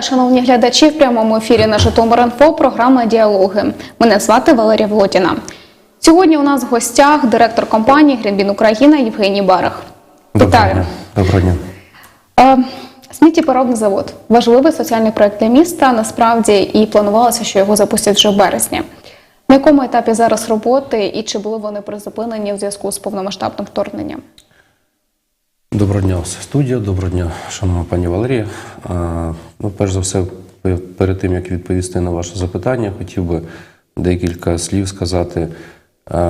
Вітаю, шановні глядачі. В прямому ефірі на Житомир.Інфо програма Діалоги. Мене звати Валерія Володіна. Сьогодні у нас в гостях директор компанії Грінбін Україна Євгеній Барах. Вітаю. дня. Доброго дня. Е, Сміттєпереробний завод важливий соціальний проект для міста. Насправді і планувалося, що його запустять вже в березні. На якому етапі зараз роботи і чи були вони призупинені в зв'язку з повномасштабним вторгненням? Доброго дня, студія. Доброго дня, шановна пані Валерія. Ну, перш за все, перед тим як відповісти на ваше запитання, хотів би декілька слів сказати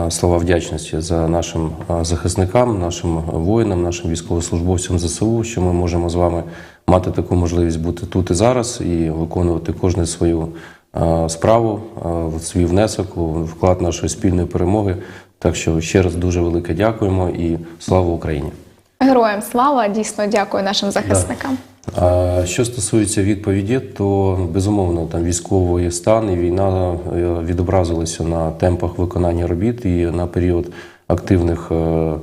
слова вдячності за нашим захисникам, нашим воїнам, нашим військовослужбовцям ЗСУ, що ми можемо з вами мати таку можливість бути тут і зараз і виконувати кожну свою справу, свій внесок вклад нашої спільної перемоги. Так що ще раз дуже велике дякуємо і слава Україні. Героям слава дійсно дякую нашим захисникам. А що стосується відповіді, то безумовно там військовий стан і війна е, відобразилися на темпах виконання робіт і на період активних е, е,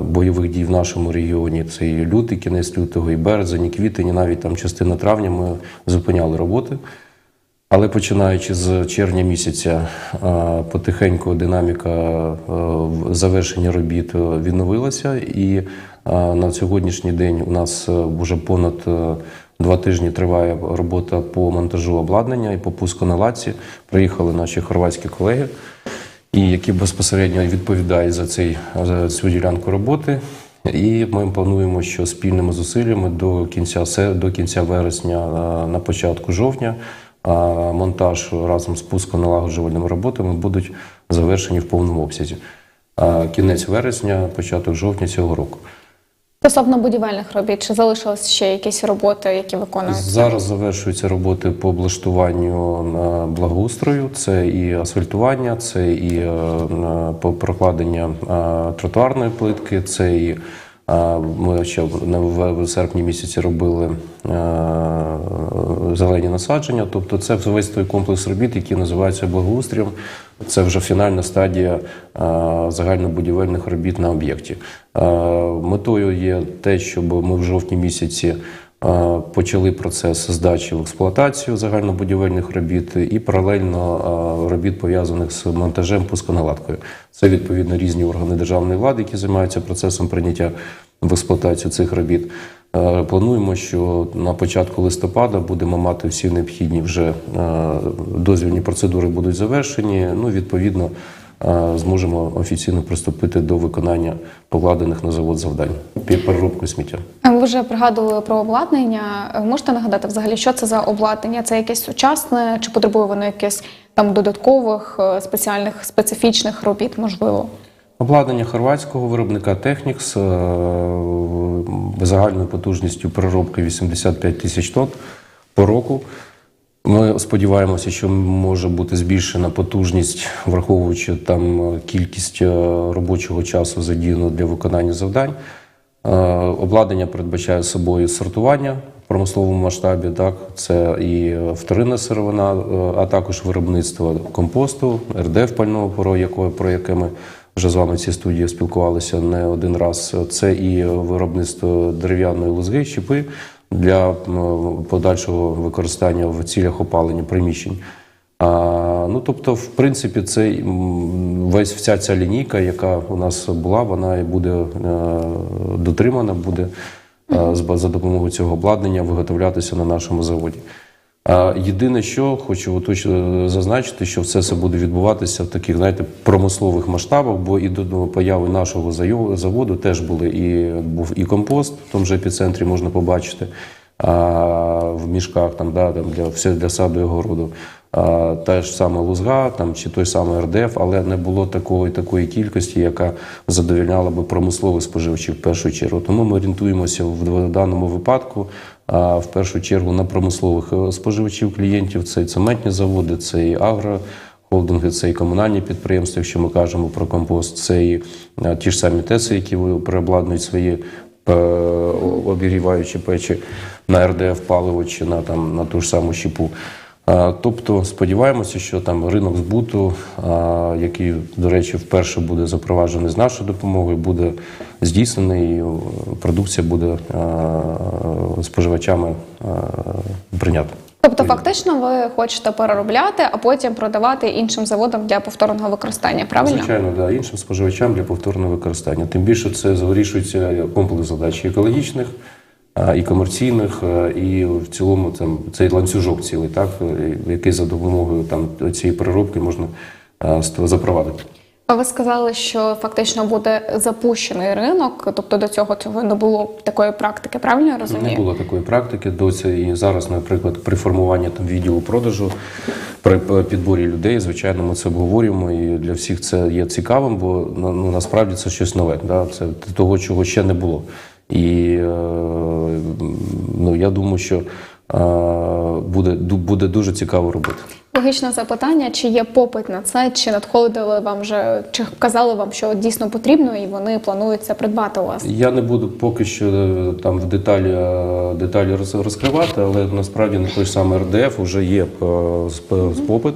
бойових дій в нашому регіоні. Це і лютий, кінець лютого, і березень, і квітень, і навіть там частина травня ми зупиняли роботи. Але починаючи з червня місяця, потихеньку динаміка завершення робіт відновилася, і на сьогоднішній день у нас е, вже понад е, два тижні триває робота по монтажу обладнання і по пуску наладці. Приїхали наші хорватські колеги, і які безпосередньо відповідають за цей за цю ділянку роботи. І ми плануємо, що спільними зусиллями до кінця до кінця вересня, е, на початку жовтня, монтаж разом з пусконалагоджувальними роботами будуть завершені в повному обсязі. Кінець вересня, початок жовтня цього року. Стосовно будівельних робіт, чи залишились ще якісь роботи, які виконуються? Зараз завершуються роботи по облаштуванню на благоустрою. Це і асфальтування, це і е, по- прокладення е, тротуарної плитки, це і е, ми ще в серпні місяці робили е, зелені насадження. Тобто, це весь той комплекс робіт, який називається благоустрієм. Це вже фінальна стадія е, загальнобудівельних робіт на об'єкті. Е, Метою є те, щоб ми в жовтні місяці почали процес здачі в експлуатацію загальнобудівельних робіт і паралельно е, робіт пов'язаних з монтажем пусконаладкою. Це відповідно різні органи державної влади, які займаються процесом прийняття в експлуатацію цих робіт. Е, Плануємо, що на початку листопада будемо мати всі необхідні вже е, дозвільні процедури будуть завершені. Ну, відповідно, е, зможемо офіційно приступити до виконання покладених на завод завдань під переробкою сміття. Ви вже пригадували про обладнання. Можете нагадати взагалі, що це за обладнання? Це якесь сучасне, чи потребує воно якихось там додаткових е, спеціальних специфічних робіт, можливо? Обладнання хорватського виробника е, загальною потужністю переробки 85 тисяч тонн по року. Ми сподіваємося, що може бути збільшена потужність, враховуючи там е, кількість е, робочого часу задіяно для виконання завдань. Е, Обладнання передбачає собою сортування в промисловому масштабі. Так, це і вторинна сировина, а також виробництво компосту, РДФ пального про яке, про яке ми вже з вами в цій студії спілкувалися не один раз. Це і виробництво дерев'яної лозги, щепи для подальшого використання в цілях опалення приміщень. А, ну, тобто, в принципі, це весь вся ця лінійка, яка у нас була, вона і буде е, дотримана, буде е, за допомогою цього обладнання виготовлятися на нашому заводі. Єдине, що хочу точно зазначити, що все це буде відбуватися в таких, знаєте, промислових масштабах, бо і до появи нашого заводу теж були і був і компост, в тому же епіцентрі можна побачити а, в мішках там, да, там для все для саду і городу. А, Та ж саме лузга, там чи той самий РДФ, але не було такої такої кількості, яка задовільняла би промислових споживачів в першу чергу. Тому ми орієнтуємося в даному випадку а, в першу чергу на промислових е, споживачів клієнтів. Це і цементні заводи, це і агро. Холдинги, це і комунальні підприємства, якщо ми кажемо про компост, це і е, ті ж самі ТЕСи, які переобладнують свої е, обігріваючі печі на РДФ паливо чи на, там, на ту ж саму щепу. Тобто сподіваємося, що там ринок збуту, який, до речі, вперше буде запроваджений з нашою допомогою, буде здійснений. і, Продукція буде споживачами а, прийнято. Тобто, фактично, ви хочете переробляти, а потім продавати іншим заводам для повторного використання, правильно? Звичайно, да, іншим споживачам для повторного використання. Тим більше це вирішується комплекс задач екологічних, і комерційних, і в цілому там цей ланцюжок цілий, так, е, який за допомогою там цієї переробки можна запровадити. А ви сказали, що фактично буде запущений ринок, тобто до цього цього не було такої практики, правильно я розумію? Не було такої практики до цієї. І зараз, наприклад, при формуванні там відділу продажу, при підборі людей, звичайно, ми це обговорюємо, і для всіх це є цікавим, бо ну, насправді це щось нове. Да? Це того, чого ще не було. І е, ну, я думаю, що е, буде, буде дуже цікаво робити. Логічне запитання: чи є попит на це, чи надходили вам вже, чи казали вам, що дійсно потрібно, і вони планують це придбати у вас? Я не буду поки що е, там в деталі, деталі розкривати, але насправді на той самий РДФ вже є попит.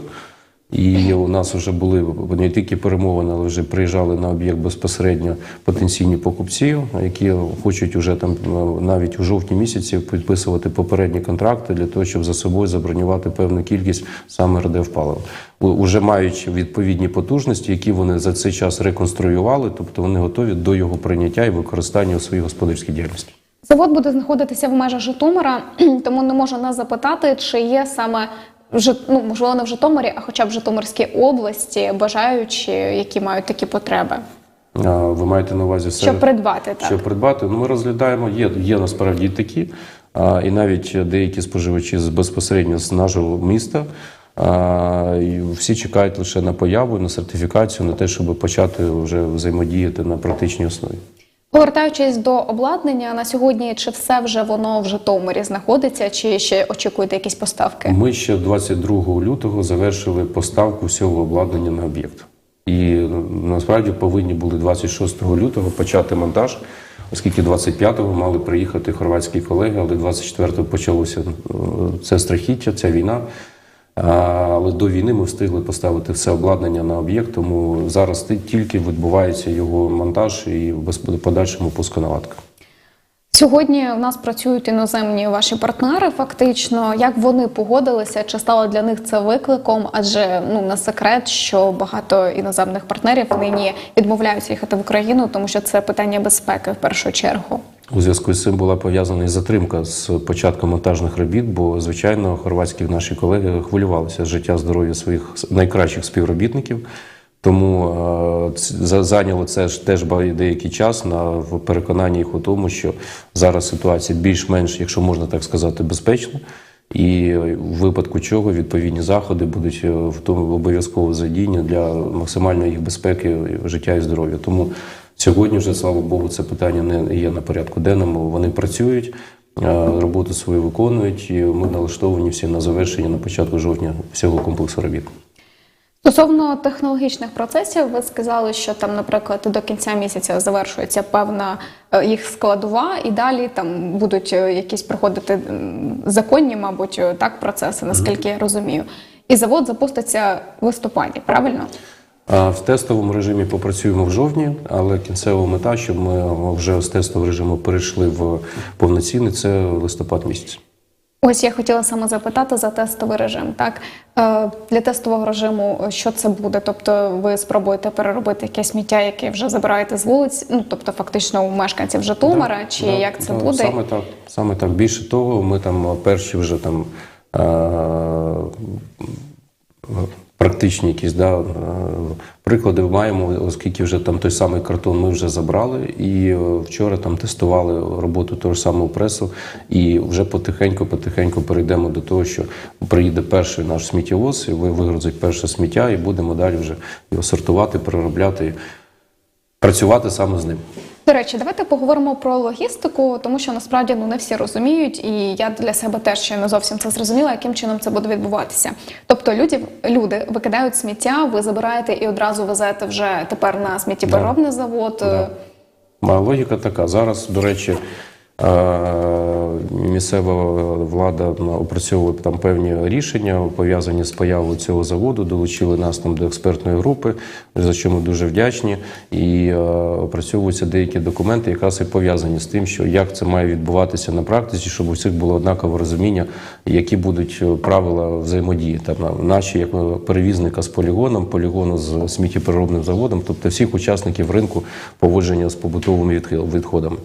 І у нас вже були не тільки перемовини, але вже приїжджали на об'єкт безпосередньо потенційні покупці, які хочуть уже там е, навіть у жовтні місяці підписувати попередні контракти для того, щоб за собою забронювати певну кількість саме РДФ палива. Уже маючи відповідні потужності, які вони за цей час реконструювали, тобто вони готові до його прийняття і використання у своїй господарській діяльності. Завод буде знаходитися в межах Житомира, тому не можу нас запитати, чи є саме ну, можливо, не в Житомирі, а хоча б в Житомирській області бажаючі, які мають такі потреби, А, Ви маєте на увазі все, щоб придбати так. що придбати? Ну, ми розглядаємо, є, є насправді і такі, а, і навіть деякі споживачі з безпосередньо з нашого міста. А, і всі чекають лише на появу, на сертифікацію, на те, щоб почати вже взаємодіяти на практичній основі. Повертаючись до обладнання на сьогодні, чи все вже воно в Житомирі знаходиться, чи ще очікуєте якісь поставки? Ми ще 22 лютого завершили поставку всього обладнання на об'єкт. І ну, насправді повинні були 26 лютого почати монтаж, оскільки 25-го мали приїхати хорватські колеги, але 24-го почалося е, це страхіття, ця війна. Але до війни ми встигли поставити все обладнання на об'єкт, тому зараз тільки відбувається його монтаж і без подальшому пусконаладка. Сьогодні у нас працюють іноземні ваші партнери. Фактично, як вони погодилися, чи стало для них це викликом? Адже ну не секрет, що багато іноземних партнерів нині відмовляються їхати в Україну, тому що це питання безпеки в першу чергу. У зв'язку з цим була пов'язана і затримка з початком монтажних робіт, бо звичайно хорватські наші колеги хвилювалися життя здоров'я своїх найкращих співробітників. Тому е, за- зайняло це ж теж деякий час на в переконанні їх у тому, що зараз ситуація більш-менш, якщо можна так сказати, безпечна. І в випадку чого відповідні заходи будуть е, в тому обов'язково задіяні для максимальної їх безпеки, життя і здоров'я. Тому сьогодні вже, слава Богу, це питання не є на порядку денному. Вони працюють, е, роботу свою виконують, і ми налаштовані всі на завершення на початку жовтня всього комплексу робіт. Стосовно технологічних процесів, ви сказали, що там, наприклад, до кінця місяця завершується певна е, їх складова, і далі там будуть е, якісь приходити м, законні, мабуть, е, так процеси, наскільки я розумію. І завод запуститься в листопаді, правильно? В тестовому режимі попрацюємо в жовтні, але кінцева мета, щоб ми вже з тестового режиму перейшли в повноцінний, це листопад місяць. Ось я хотіла саме запитати за тестовий режим. Так Е, для тестового режиму е, що це буде? Тобто, ви спробуєте переробити якесь сміття, яке вже забираєте з вулиць, ну тобто, фактично у мешканців Житомира, Да, чи да, як це да, буде? Саме так. Саме так. Більше того, ми там перші вже там е, практичні якісь да, е, приклади маємо, оскільки вже там той самий картон ми вже забрали, і е, вчора там тестували роботу того ж самого пресу, і вже потихеньку-потихеньку перейдемо до того, що приїде перший наш сміттєвоз, і ви вигрузить перше сміття, і будемо далі вже його сортувати, переробляти, працювати саме з ним. До речі, давайте поговоримо про логістику, тому що насправді ну не всі розуміють, і я для себе теж ще не зовсім це зрозуміла, яким чином це буде відбуватися. Тобто люди, люди викидають сміття, ви забираєте і одразу везете вже тепер на сміттєпереробний завод. Да. Логіка така. Зараз, до речі, Місцева влада опрацьовує там певні рішення пов'язані з появою цього заводу. Долучили нас там до експертної групи, за що ми дуже вдячні. І опрацьовуються деякі документи, якраз і пов'язані з тим, що як це має відбуватися на практиці, щоб у всіх було однакове розуміння, які будуть е, правила взаємодії. Там на- наші як перевізника з полігоном, полігону з сміттєпереробним заводом, тобто всіх учасників ринку поводження з побутовими відходами.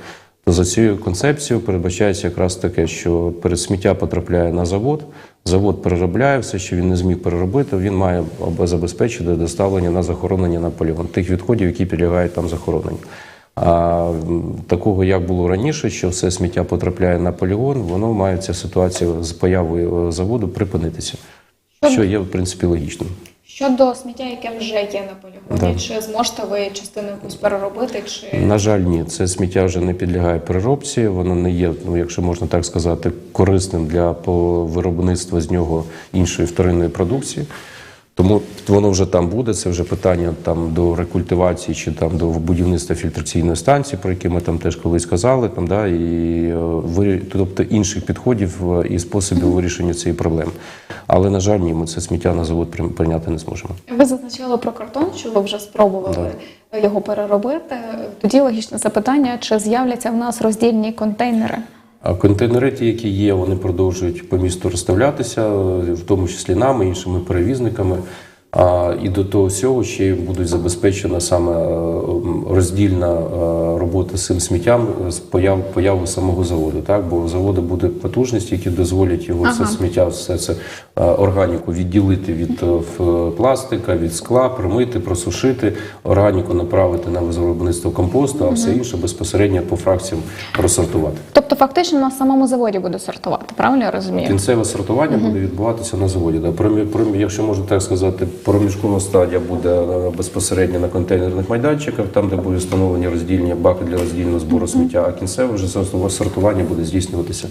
За цією концепцією передбачається якраз таке, що перед сміття потрапляє на завод, завод переробляє все, що він не зміг переробити, він має забезпечити доставлення на захоронення на полігон тих відходів, які підлягають там захороненню. А такого, як було раніше, що все сміття потрапляє на полігон, воно має ця ситуація з появою е, заводу припинитися, що є в принципі логічним. Щодо сміття, яке вже є на полігоні, так. чи зможете ви частину якусь переробити, чи На жаль, ні, це сміття вже не підлягає переробці. Воно не є, ну якщо можна так сказати, корисним для виробництва з нього іншої вторинної продукції. Тому воно вже там буде. Це вже питання там до рекультивації чи там до будівництва фільтраційної станції, про які ми там теж колись казали. Там да і е, тобто інших підходів е, і способів вирішення цієї проблеми. Але на жаль, ні, ми це сміття на завод прийняти не зможемо. ви зазначали про картон, що ви вже спробували його переробити? Тоді логічне запитання: чи з'являться в нас роздільні контейнери? А контейнери, ті, які є, вони продовжують по місту розставлятися, в тому числі нами, іншими перевізниками. А, і до того всього ще й будуть забезпечена саме е, роздільна е, робота з цим сміттям з появ, появою самого заводу. Так? Бо у заводу буде потужності, які дозволять його все Ага. сміття, все це е, органіку відділити від пластика, від скла, промити, просушити, органіку направити на виробництво компосту, а все інше безпосередньо по фракціям розсортувати. Тобто, фактично на самому заводі буде сортувати, правильно я розумію? Кінцеве сортування буде відбуватися на заводі. Да. Якщо можна так сказати, проміжкова стадія буде е, безпосередньо на контейнерних майданчиках, там, де будуть встановлені роздільні баки для роздільного збору сміття, а кінцеве вже сорту- сортування буде здійснюватися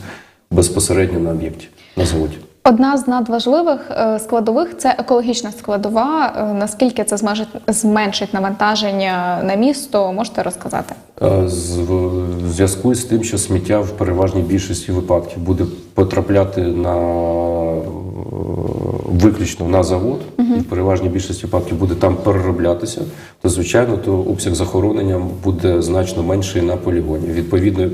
безпосередньо на об'єкті, на заводі. Одна з надважливих е, складових це екологічна складова. Е, Наскільки це зменшить, зменшить навантаження на місто, можете розказати? В зв'язку з тим, що сміття в переважній більшості випадків буде потрапляти на виключно на завод, і в переважній більшості випадків буде там перероблятися, то звичайно, то обсяг захоронення буде значно менший на полігоні. Відповідно, е,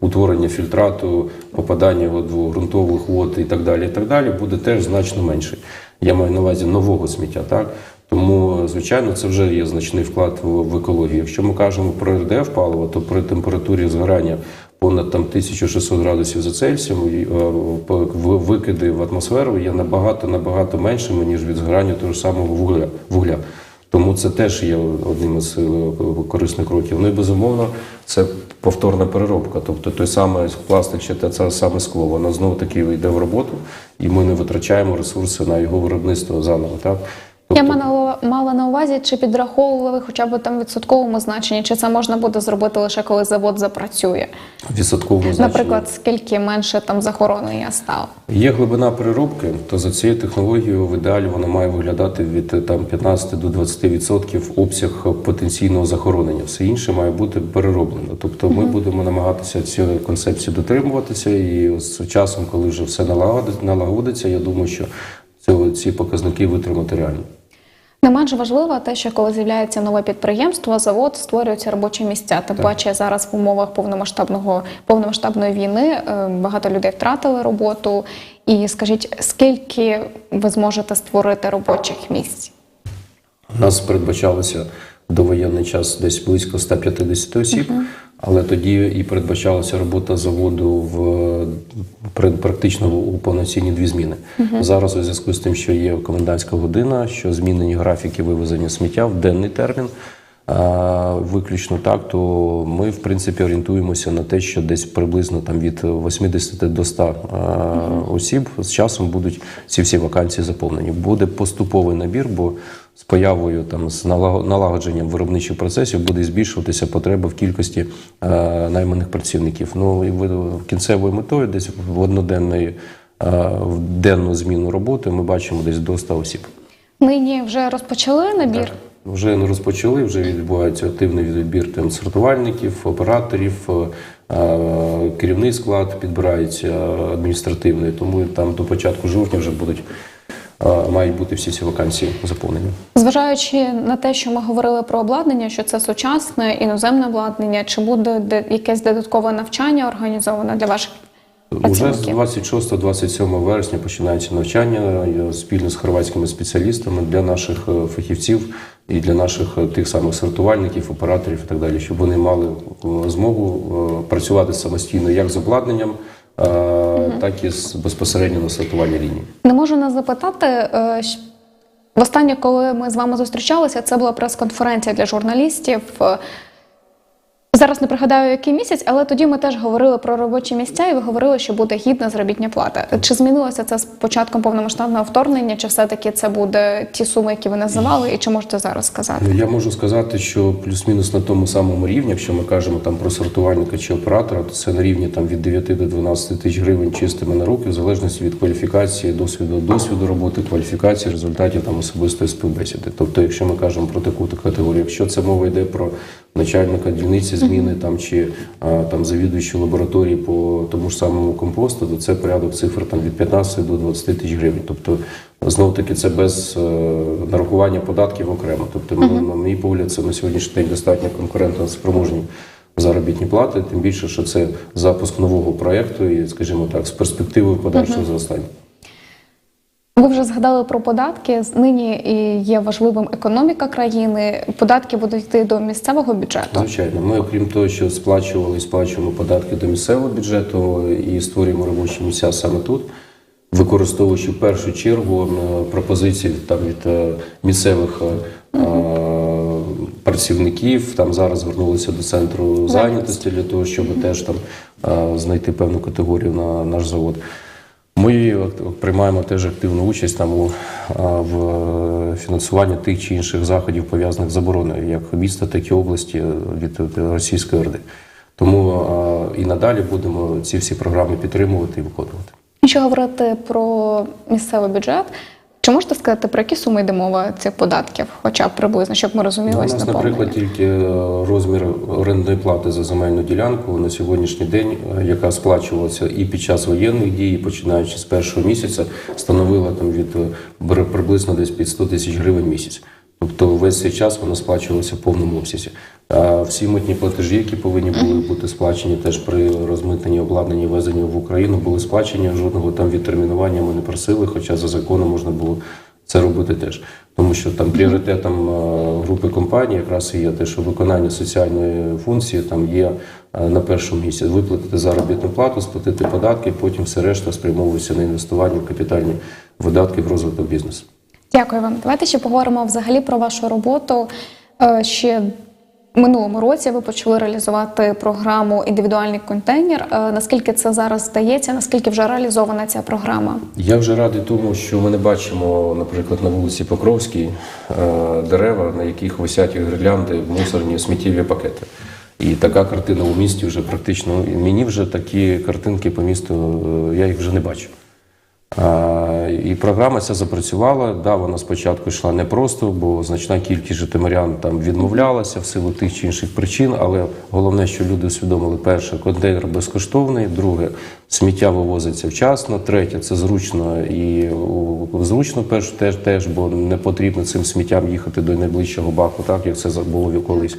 утворення фільтрату, попадання до ґрунтових вод і так далі, і так далі, буде теж значно менший. Я маю на увазі нового сміття, так. Тому, звичайно, це вже є значний вклад в, в екологію. Якщо ми кажемо про РДФ паливо, то при температурі згорання понад там 1600 градусів за Цельсієм е, викиди в атмосферу є набагато набагато меншими ніж від згорання того ж самого вугля. вугля. Тому це теж є одним із е, корисних кроків. Ну і безумовно, це повторна переробка. Тобто той самий пластик чи те саме скло, воно знову таки йде в роботу, і ми не витрачаємо ресурси на його виробництво заново. Так? Я Тобто- мала, мала на увазі, чи підраховували хоча б там відсотковому значенні, чи це можна буде зробити лише коли завод запрацює? відсотковому значенні. Наприклад, скільки менше там захоронення стало? Є глибина переробки, то за цією технологією в ідеалі вона має виглядати від там 15 до 20% обсяг потенційного захоронення. Все інше має бути перероблено. Тобто ми будемо намагатися цієї концепції дотримуватися, і з часом, коли вже все налагодить- налагодиться, я думаю, що ці показники витримати реально. Не менш важливо те, що коли з'являється нове підприємство, завод створюються робочі місця. Тим паче зараз в умовах повномасштабного повномасштабної війни е, багато людей втратили роботу. І скажіть, скільки ви зможете створити робочих місць? У нас передбачалося довоєнний час десь близько 150 осіб, але тоді і передбачалася робота заводу в пр- практично у повноцінні дві зміни. Зараз у зв'язку з тим, що є комендантська година, що змінені графіки вивезення сміття в денний термін. а, Виключно так, то ми в принципі орієнтуємося на те, що десь приблизно там від 80 до 100 а, осіб з часом будуть ці всі вакансії заповнені. Буде поступовий набір, бо з появою там з налагодженням виробничих процесів буде збільшуватися потреба в кількості е, найманих працівників. Ну і кінцевою метою, десь в одноденної е, в денну зміну роботи, ми бачимо десь до 100 осіб. Нині вже розпочали набір. Вже не розпочали, вже відбувається активний відбір там сортувальників, операторів, е, е, керівний склад підбирається адміністративний, тому там до початку жовтня вже будуть е, мають бути всі ці вакансії заповнені. Зважаючи на те, що ми говорили про обладнання, що це сучасне іноземне обладнання, чи буде якесь додаткове навчання організоване для ваших Уже з 26-27 вересня починається навчання е, спільно з хорватськими спеціалістами для наших е, фахівців і для наших е, тих самих сортувальників, операторів і так далі, щоб вони мали е, змогу е, працювати самостійно як з обладнанням, е, так і з безпосередньо на сортувальній лінії. Не можу не запитати. е, Востаннє, коли ми з вами зустрічалися, це була прес-конференція для журналістів. Зараз не пригадаю, який місяць, але тоді ми теж говорили про робочі місця, і ви говорили, що буде гідна заробітня плата. Чи змінилося це з початком повномасштабного вторгнення, чи все-таки це буде ті суми, які ви називали, і чи можете зараз сказати? Я можу сказати, що плюс-мінус на тому самому рівні, якщо ми кажемо там про сортувальника чи оператора, то це на рівні там від 9 до 12 тисяч гривень чистими на руки, в залежності від кваліфікації, досвіду, досвіду роботи, кваліфікації, результатів там особистої співбесіди. Тобто, якщо ми кажемо про таку категорію, якщо це мова йде про начальника дільниці зміни там чи там завідуючу лабораторії по тому ж самому компосту, то це порядок цифр там від 15 до 20 тисяч гривень. Тобто знов таки це без е, нарахування податків окремо. Тобто, ну, на мій погляд, це на сьогоднішній день достатньо конкурентно спроможні заробітні плати. Тим більше, що це запуск нового проекту і, скажімо так, з перспективою подальшого зростання. Ви вже згадали про податки. Нині є важливим економіка країни. Податки будуть йти до місцевого бюджету. Звичайно, ми, окрім того, що сплачували і сплачуємо податки до місцевого бюджету і створюємо робочі місця саме тут, використовуючи в першу чергу пропозиції там від е, місцевих е, працівників. Там зараз звернулися до центру зайнятості для того, щоб теж там е, знайти певну категорію на наш завод. Ми е, приймаємо теж активну участь там у в е, фінансуванні тих чи інших заходів, пов'язаних з забороною, як міста, так і області е, від Російської Орди. Тому а, і надалі будемо ці всі програми підтримувати і виконувати. Що говорити про місцевий бюджет, чи можете сказати, про які суми йде мова цих податків, хоча б приблизно, щоб ми Ну, розуміли У нас, наприклад, тільки е, розмір орендної плати за земельну ділянку на сьогоднішній день, е, яка сплачувалася і під час воєнних дій, і починаючи з першого місяця, становила там від е, приблизно десь під 100 тисяч гривень місяць. Тобто весь цей час вона сплачувалася в повному обсязі. А всі митні платежі, які повинні були бути сплачені теж при розмитненні обладнання і ввезенні в Україну, були сплачені. Жодного там відтермінування ми не просили, хоча за законом можна було це робити теж. Тому що там пріоритетом е, групи компаній якраз і є те, що виконання соціальної функції там є е, на першому місці. Виплатити заробітну плату, сплатити податки, потім все решта спрямовується на інвестування в капітальні видатки в розвиток бізнесу. Дякую вам. Давайте ще поговоримо взагалі про вашу роботу. Е, Ще минулому році ви почали реалізувати програму індивідуальний контейнер. Е, Наскільки це зараз здається? Наскільки вже реалізована ця програма? Я вже радий тому, що ми не бачимо, наприклад, на вулиці Покровській е, дерева, на яких висять гірлянди, мусорні сміттєві пакети. І така картина у місті вже практично. Мені вже такі картинки по місту, я їх вже не бачу. І програма ця запрацювала. Да, вона спочатку йшла непросто, бо значна кількість житомирян там відмовлялася в силу тих чи інших причин. Але головне, що люди усвідомили: перше, контейнер безкоштовний, друге, сміття вивозиться вчасно. Третє це зручно і зручно перш теж, теж, бо не потрібно цим сміттям їхати до найближчого баку, так як це було колись.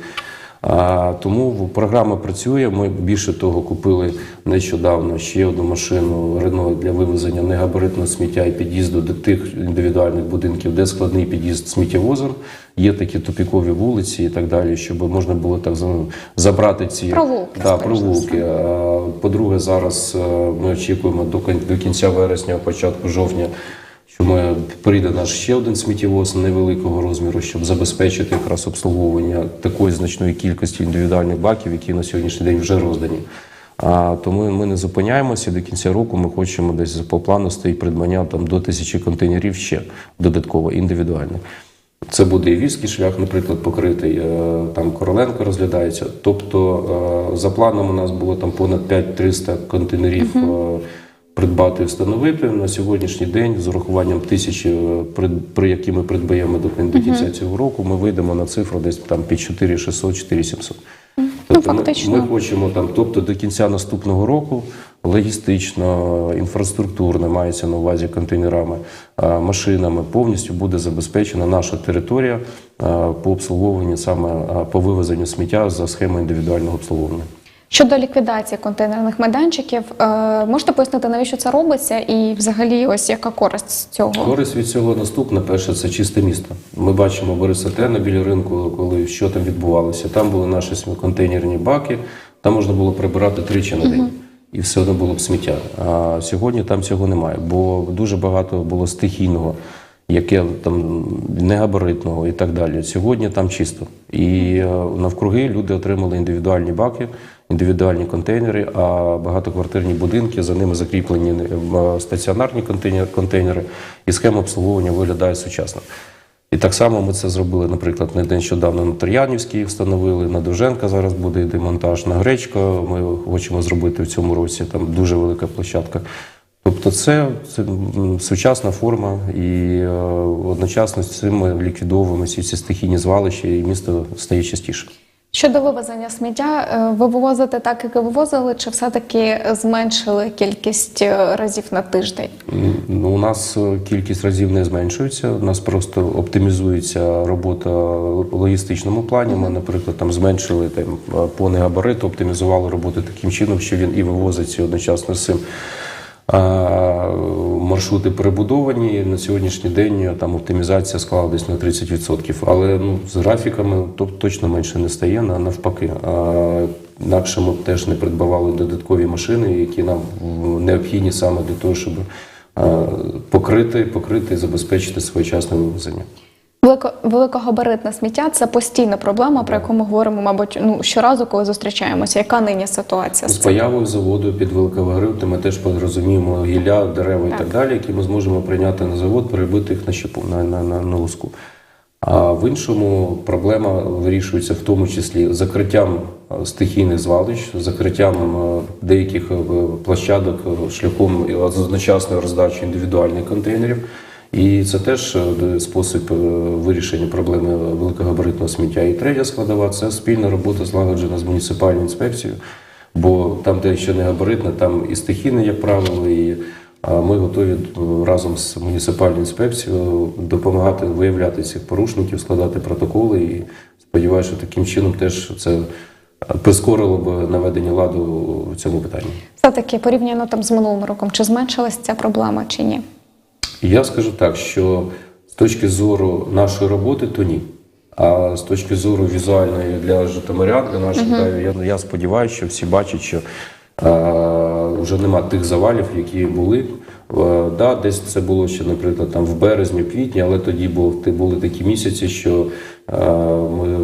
Тому програма працює. Ми більше того купили нещодавно ще одну машину Рено для вивезення негабаритного сміття і під'їзду до тих індивідуальних будинків, де складний під'їзд сміттєвозом. Є такі тупікові вулиці і так далі, щоб можна було так за- забрати ці Провулки, Да, провулки. По-друге, зараз е, ми очікуємо до кінця вересня, початку жовтня. Що ми прийде наш ще один сміттєвоз невеликого розміру, щоб забезпечити якраз обслуговування такої значної кількості індивідуальних баків, які на сьогоднішній день вже роздані. А тому ми не зупиняємося. До кінця року ми хочемо десь по плану стоїть придбання там до тисячі контейнерів ще додатково індивідуальних. Це буде і вільський шлях, наприклад, покритий. е, Там Короленко розглядається. Тобто, е, за планом у нас було там понад 5-300 контейнерів е, придбати і встановити. На сьогоднішній день з урахуванням тисячі, е, при, які ми придбаємо до, до кінця цього року, ми вийдемо на цифру десь там під 4600 4700 Тобто Тобто ми- фактично. ми, хочемо там, тобто до кінця наступного року логістично, інфраструктурно мається на увазі контейнерами, машинами повністю буде забезпечена наша територія по обслуговуванню саме по вивезенню сміття за схемою індивідуального обслуговування. Щодо ліквідації контейнерних майданчиків, е, можете пояснити, навіщо це робиться, і взагалі, ось яка користь з цього? Користь від цього наступна. Перше, це чисте місто. Ми бачимо Борисатена біля ринку, коли що там відбувалося. Там були наші контейнерні баки, там можна було прибирати тричі на день. І все одно було б сміття. А сьогодні там цього немає, бо дуже багато було стихійного, яке там негабаритного і так далі. Сьогодні там чисто. І е, навкруги люди отримали індивідуальні баки, індивідуальні контейнери, а багатоквартирні будинки за ними закріплені е, стаціонарні контейнери, і схема обслуговування виглядає сучасно. І так само ми це зробили, наприклад, не нещодавно на Тар'янівській встановили, на Довженка зараз буде йти монтаж, на Гречко ми хочемо зробити в цьому році, там дуже велика площадка. Тобто це, це сучасна форма, і е, одночасно з цим ми ліквідовуємо всі ці стихійні звалища, і місто стає частіше. Щодо вивезення сміття, е, ви вивозите так, як і вивозили, чи все-таки зменшили кількість е, разів на тиждень? Ну, у нас е, кількість разів не зменшується. У нас просто оптимізується робота в логістичному плані. Ми, наприклад, там зменшили там, по негабариту, оптимізували роботу таким чином, що він і вивозиться одночасно з цим. Маршрути перебудовані. На сьогоднішній день е, там оптимізація склала десь на 30%. Але ну, з графіками то, точно менше не стає, на- навпаки. А, інакше ми теж не придбавали додаткові машини, які нам необхідні саме для того, щоб е, покрити, покрити забезпечити своєчасне вивезення. Велико, великогабаритне сміття це постійна проблема, про яку ми говоримо, мабуть, ну щоразу, коли зустрічаємося. Яка нині ситуація З з появою заводу під Великогорив, ми теж розуміємо гілля, дерева і Так. так далі, які ми зможемо прийняти на завод, перебити їх на щепу на, на, на, на луску. А в іншому проблема вирішується в тому числі закриттям е, стихійних звалищ, закриттям е, деяких е, площадок шляхом одночасної роздачі індивідуальних контейнерів. І це теж спосіб е, вирішення проблеми великогабаритного сміття. І третя складова це спільна робота злагоджена з муніципальною інспекцією. Бо там, де ще не габаритне, там і стихійне, як правило, і ми готові е, разом з муніципальною інспекцією допомагати виявляти цих порушників, складати протоколи. І сподіваюся, що таким чином теж це е, прискорило б наведення ладу в цьому питанні. Все-таки порівняно там з минулим роком, чи зменшилась ця проблема, чи ні? І я скажу так, що з точки зору нашої роботи, то ні. А з точки зору візуальної для житомирян, для наших, я, я сподіваюся, що всі бачать, що е, вже нема тих завалів, які були. Е, да, десь це було ще, наприклад, там в березні-квітні, але тоді був, були такі місяці, що е, ми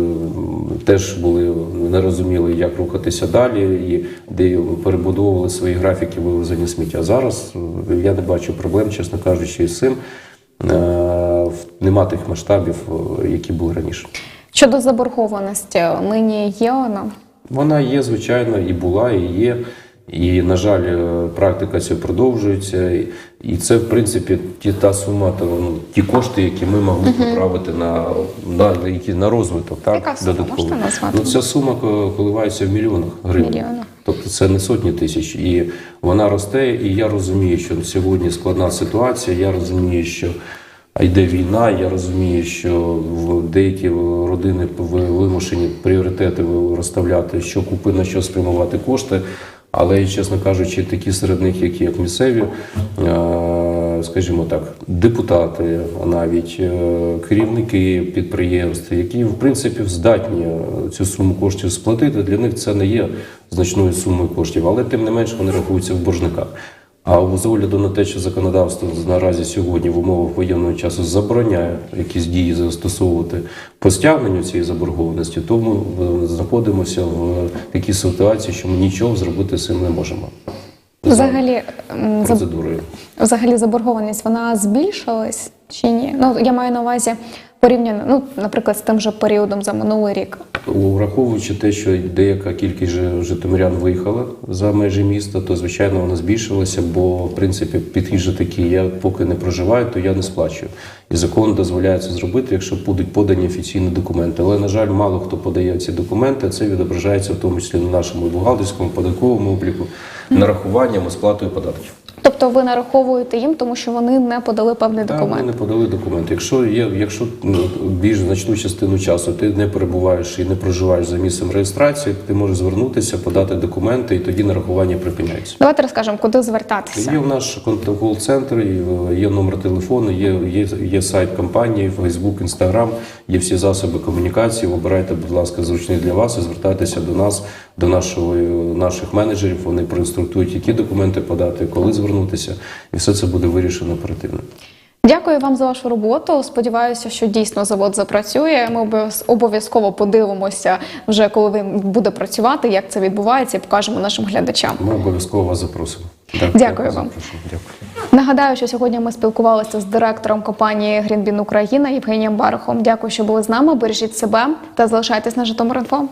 теж були не розуміли, як рухатися далі, і де перебудовували свої графіки вивезення сміття. Зараз е, я не бачу проблем, чесно кажучи, із цим. Е, Нема тих масштабів, е, які були раніше. Щодо заборгованості, нині є вона? Вона є, звичайно, і була, і є. І, на жаль, е, практика ця продовжується. І- це, в принципі, ті, та сума, то, ну, ті кошти, які ми могли направити на, на, які, на розвиток. Так, Яка сума? додатково. Можете? Ну, ця сума коливається в мільйонах гривень. Мільйонах. Тобто це не сотні тисяч. І вона росте. І я розумію, що сьогодні складна ситуація. Я розумію, що йде війна. Я розумію, що в деякі родини ви- вимушені пріоритети розставляти, що купити, на що спрямувати кошти. Але, чесно кажучи, такі серед них, які як місцеві, е, скажімо так, депутати, навіть е, керівники підприємств, які в принципі здатні е, цю суму коштів сплатити. Для них це не є значною сумою коштів, але тим не менш вони рахуються в боржниках. А з огляду на те, що законодавство наразі сьогодні в умовах воєнного часу забороняє якісь дії застосовувати по стягненню цієї заборгованості, то ми знаходимося в такій ситуації, що ми нічого зробити з цим не можемо. Взагалі, процедурою. взагалі заборгованість вона збільшилась чи ні? Ну я маю на увазі порівняно, ну, наприклад, з тим же періодом за минулий рік? Враховуючи те, що деяка кількість жи- житомирян виїхала за межі міста, то звичайно вона збільшилася, бо в принципі підхід такий, я поки не проживаю, то я не сплачую. І закон дозволяє це зробити, якщо будуть подані офіційні документи. Але на жаль, мало хто подає ці документи. Це відображається в тому числі на нашому бухгалтерському податковому обліку, нарахуванням і сплатою податків. Тобто ви нараховуєте їм, тому що вони не подали певний Так, документ. вони не подали документи. Якщо є, якщо ну, більш значну частину часу ти не перебуваєш і не проживаєш за місцем реєстрації, ти можеш звернутися, подати документи, і тоді нарахування припиняється. Давайте розкажемо, куди звертатися. Є в наш контакт-центр, е, є номер телефону, є, є, є сайт компанії, Facebook, Instagram, є всі засоби комунікації. Обирайте, будь ласка, зручний для вас і звертайтеся до нас, до нашого, наших менеджерів. Вони проінструктують, які документи подати, коли звернутися, і все це буде вирішено оперативно. Дякую вам за вашу роботу. Сподіваюся, що дійсно завод запрацює. Ми обов'яз- обов'язково подивимося вже коли він буде працювати, як це відбувається, і покажемо нашим глядачам. Ми обов'язково вас запросимо. Дякую, Дякую вам. Дякую. Нагадаю, що сьогодні ми спілкувалися з директором компанії Грінбін Україна Євгенієм Барахом. Дякую, що були з нами. Бережіть себе та залишайтесь на Житомир.Інфо.